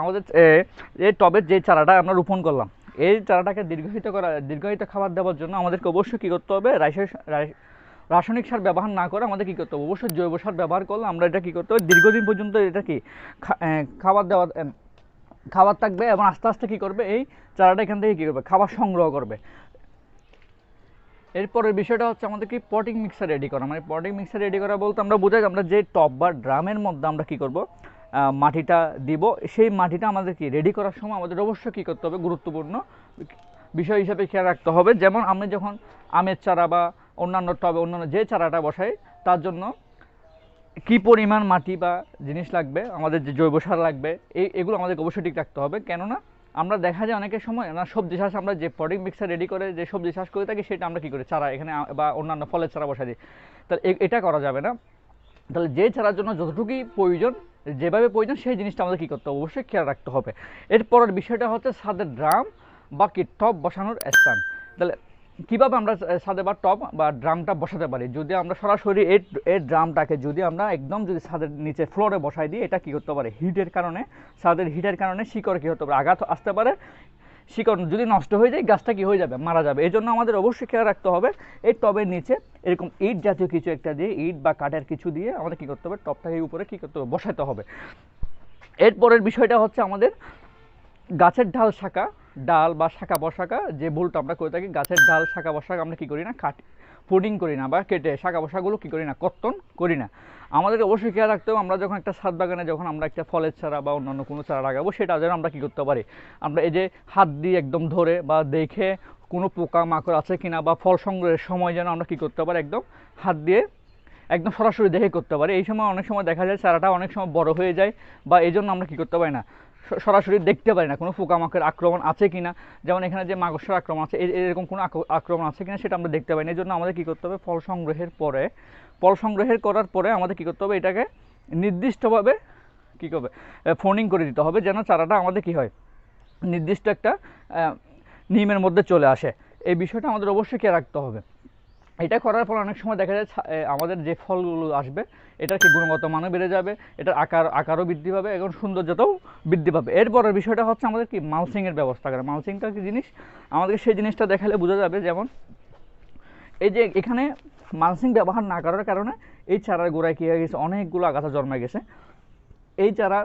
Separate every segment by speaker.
Speaker 1: আমাদের এই টবের যে চারাটা আমরা রোপণ করলাম, এই চারাটাকে দীর্ঘায়িত করা, দীর্ঘায়িত খাবার দেওয়ার জন্য আমাদেরকে অবশ্যই কী করতে হবে? রাসায়নিক রাসায়নিক সার ব্যবহার না করে আমাদের কী করতে হবে? অবশ্যই জৈব সার ব্যবহার করলে আমরা এটা কী করতে হবে? দীর্ঘদিন পর্যন্ত এটা কি খাবার দেওয়া খাবার থাকবে এবং আস্তে আস্তে কী করবে? এই চারাটা এখান থেকে কী করবে? খাবার সংগ্রহ করবে। এরপরের বিষয়টা হচ্ছে আমাদের কি পটিং মিক্সার রেডি করা। মানে পটিং মিক্সার রেডি করা বলতে আমরা বোঝাই আমরা যে টব বা ড্রামের মধ্যে আমরা কী করব? মাটিটা দিব। সেই মাটিটা আমাদের কি রেডি করার সময় আমাদের অবশ্যই কী করতে হবে? গুরুত্বপূর্ণ বিষয় হিসেবে খেয়াল রাখতে হবে। যেমন আমি যখন আমের চারা বা অন্যান্য টবে, অন্যান্য যে চারাটা বসাই, তার জন্য কি পরিমাণ মাটি বা জিনিস লাগবে, আমাদের যে জৈব সার লাগবে এই এগুলো আমাদেরকে অবশ্যই ঠিক রাখতে হবে। কেননা আমরা দেখা যায় অনেকের সময় না, সবজি চাষ আমরা যে পটিং মিক্সার রেডি করে যে সবজি চাষ করে থাকি, সেটা আমরা কী করি, চারা এখানে বা অন্যান্য ফলের চারা বসাই দিই। তাহলে এটা করা যাবে না। তাহলে যে চারার জন্য যতটুকুই প্রয়োজন যেভাবে প্রয়োজন সেই জিনিসটা আমাদের কী করতে হবে? অবশ্যই খেয়াল রাখতে হবে। এরপরের বিষয়টা হচ্ছে ছাদের ড্রাম বা কি টপ বসানোর স্থান। তাহলে কীভাবে আমরা ছাদে বা টপ বা ড্রামটা বসাতে পারি? যদি আমরা সরাসরি এই এই ড্রামটাকে যদি আমরা একদম যদি ছাদের নিচে ফ্লোরে বসাই দিই, এটা কী করতে পারে? হিটের কারণে ছাদের হিটের কারণে শিকড় কী হতে পারে? আঘাত আসতে পারে। শিকড় যদি নষ্ট হয়ে যায়, গাছটা কি হয়ে যাবে? মারা যাবে। এই জন্য আমাদের অবশ্যই খেয়াল রাখতে হবে, এই টবের নিচে এরকম ইট জাতীয় কিছু একটা দিয়ে, ইট বা কাঠের কিছু দিয়ে আমাদের কী করতে হবে? টবটাকে উপরে কী করতে হবে? বসাতে হবে। এরপরের বিষয়টা হচ্ছে আমাদের গাছের ডাল শাখা, ডাল বা শাখা বসাকা, যে ভুলটা আমরা করে থাকি, গাছের ডাল, শাখা বসাকা আমরা কী করি না? কাটি পুডিং করি না বা কেটে শাখা বসাগুলো কী করি না, কর্তন করি না। আমাদেরকে অবশ্যই খেয়াল রাখতে হবে, আমরা যখন একটা ছাদ বাগানে যখন আমরা একটা ফলের চারা বা অন্যান্য কোনো চারা লাগাবো, সেটা যেন আমরা কী করতে পারি? আমরা এই যে হাত দিয়ে একদম ধরে বা দেখে কোনো পোকা মাকড় আছে কিনা বা ফল সংগ্রহের সময় যেন আমরা কী করতে পারি, একদম হাত দিয়ে একদম সরাসরি দেখে করতে পারি। এই সময় অনেক সময় দেখা যায় চারাটা অনেক সময় বড় হয়ে যায় বা এই জন্য আমরা কী করতে পারি না। সরাসরি দেখতে পারি না। কোনো পোকামাকড়ের আক্রমণ আছে কি না যেমন এখানে যে মাকড়সার আক্রমণ আছে এরকম কোনো আক্র- আক্রমণ আছে কি না সেটা আমরা দেখতে পাই না। এই জন্য আমাদের কী করতে হবে? ফল সংগ্রহের পরে, ফল সংগ্রহের করার পরে আমাদের কী করতে হবে? এটাকে নির্দিষ্টভাবে কী করবে? ফোনিং করে দিতে হবে যেন চারাটা আমাদের কী হয়? নির্দিষ্ট একটা নিয়মের মধ্যে চলে আসে। এই বিষয়টা আমাদের অবশ্যই খেয়াল রাখতে হবে। এটা করার পর অনেক সময় দেখা যায় আমাদের যে ফলগুলো আসবে, এটার কি গুণগত মানও বেড়ে যাবে, এটার আকার, আকারও বৃদ্ধি পাবে এবং সৌন্দর্যতাও বৃদ্ধি পাবে। এরপরের বিষয়টা হচ্ছে আমাদের কি? মালসিংয়ের ব্যবস্থা করা। মালসিংটা কি জিনিস? আমাদেরকে সেই জিনিসটা দেখালে বোঝা যাবে যেমন, এই যে এখানে মালসিং ব্যবহার না করার কারণে এই চারার গোড়ায় কী হয়ে গেছে? অনেকগুলো আগাছা জন্মে গেছে। এই চারা,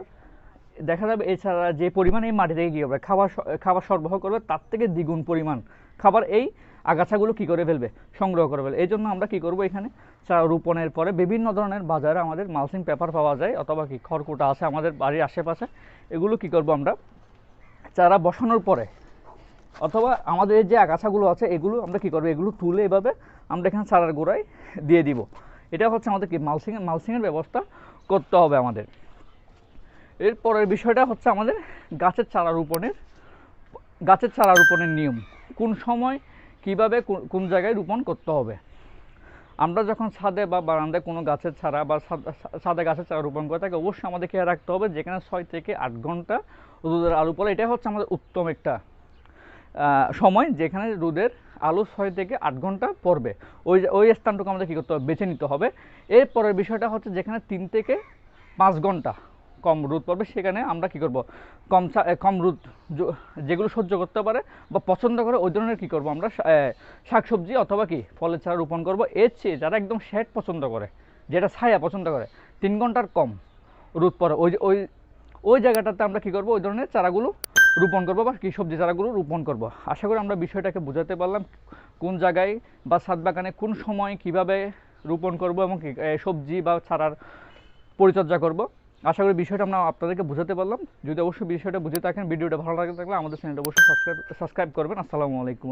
Speaker 1: দেখা যাবে এই চারা যে পরিমাণ এই মাটি থেকে কী হবে? খাবার খাবার সরবরাহ করবে, তার থেকে দ্বিগুণ পরিমাণ খাবার এই আগাছাগুলো কী করে ফেলবে? সংগ্রহ করে ফেলবে। এই জন্য আমরা কী করব এখানে? চারা রোপণের পরে বিভিন্ন ধরনের বাজারে আমাদের মালসিং পেপার পাওয়া যায়, অথবা কি খড়কুটা আছে আমাদের বাড়ির আশেপাশে। এগুলো কী করব আমরা? চারা বসানোর পরে, অথবা আমাদের যে আগাছাগুলো আছে, এগুলো আমরা কী করব? এগুলো তুলে এভাবে আমরা এখানে চারার গোড়ায় দিয়ে দিব। এটা হচ্ছে আমাদের কি মালসিং মালসিংয়ের ব্যবস্থা করতে হবে আমাদের। এরপরের বিষয়টা হচ্ছে আমাদের গাছের চারা রোপণের, গাছের চারা রোপণের নিয়ম। কোন সময় কীভাবে কোন- জায়গায় রোপণ করতে হবে। আমরা যখন ছাদে বা বারান্দায় কোনো গাছের চারা বা ছাদ- গাছের চারা রোপণ করে থাকি, অবশ্যই আমাদের খেয়াল রাখতে হবে যেখানে ছয় থেকে আট ঘণ্টা রোদের আলু পড়ে। এটাই হচ্ছে আমাদের উত্তম একটা সময় যেখানে রোদের আলো ছয় থেকে আট ঘণ্টা পড়বে। ওই ওই স্থানটুকু আমাদের কী করতে হবে? বেছে নিতে হবে। এরপরের বিষয়টা হচ্ছে যেখানে তিন থেকে পাঁচ ঘণ্টা কম রোদ পড়বে সেখানে আমরা কী করব? কম কম রোদ যেগুলো সহ্য করতে পারে বা পছন্দ করে ওই ধরনের কী করব আমরা? শাকসবজি অথবা কি ফলের চারা রোপণ করব। এর চেয়ে যারা একদম শ্যাড পছন্দ করে, যেটা ছায়া পছন্দ করে, তিন ঘণ্টার কম রোদ পড়ে ওই ওই ওই জায়গাটাতে আমরা কী করব? ওই ধরনের চারাগুলো রোপণ করব বা কী সবজি চারাগুলো রোপণ করব। আশা করি আমরা বিষয়টাকে বোঝাতে পারলাম, কোন জায়গায় বা ছাদ বাগানে কোন সময় কীভাবে রোপণ করব এবং সবজি বা চারার পরিচর্যা করব। আশা করি বিষয়টা আমরা আপনাদেরকে বোঝাতে পারলাম। যদি অবশ্যই বিষয়টা বুঝে থাকেন, ভিডিওটা ভালো লাগে থাকলে আমাদের চ্যানেলটা অবশ্যই সাবস্ক্রাইব সাবস্ক্রাইব করবেন। আসসালামু আলাইকুম।